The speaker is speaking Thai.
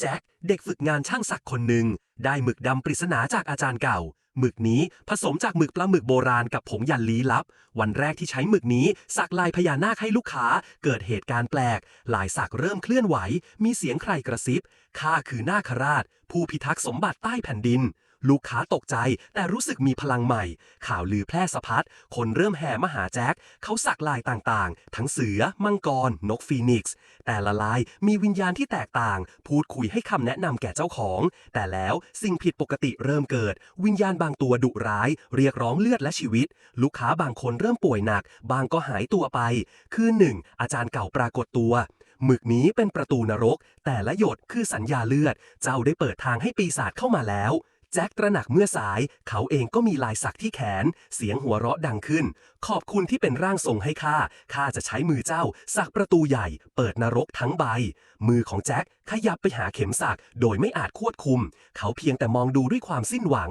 แจ็คเด็กฝึกงานช่างสักคนหนึ่ง ได้หมึกดำปริศนาจากอาจารย์เก่า หมึกนี้ผสมจากหมึกปลาหมึกโบราณกับผงยันลี้ลับ วันแรกที่ใช้หมึกนี้สักลายพญานาคให้ลูกค้า เกิดเหตุการณ์แปลก ลายสักเริ่มเคลื่อนไหว มีเสียงใครกระซิบข้าคือนาคราช ผู้พิทักษ์สมบัติใต้แผ่นดิน ลูกค้าตกใจแต่รู้สึกมีพลังใหม่ ข่าวลือแพร่สะพัด คนเริ่มแห่มาหาแจ็ค เขาสักลายต่างๆ ทั้งเสือ มังกร นกฟีนิกซ์ แต่ละลายมีวิญญาณที่แตกต่าง พูดคุยให้คำแนะนำแก่เจ้าของ แต่แล้วสิ่งผิดปกติเริ่มเกิด วิญญาณบางตัวดุร้าย เรียกร้องเลือดและชีวิต ลูกค้าบางคนเริ่มป่วยหนัก บางก็หายตัวไป คือหนึ่ง อาจารย์เก่าปรากฏตัวหมึกนี้เป็นประตูนรก แต่ละหยดคือสัญญาเลือด เจ้าได้เปิดทางให้ปีศาจเข้ามาแล้ว แจ็คตระหนักเมื่อสาย เขาเองก็มีลายสักที่แขน เสียงหัวเราะดังขึ้น ขอบคุณที่เป็นร่างทรงให้ข้า ข้าจะใช้มือเจ้า สักประตูใหญ่ เปิดนรกทั้งใบ มือของแจ็คขยับไปหาเข็มสัก โดยไม่อาจควบคุม เขาเพียงแต่มองดูด้วยความสิ้นหวัง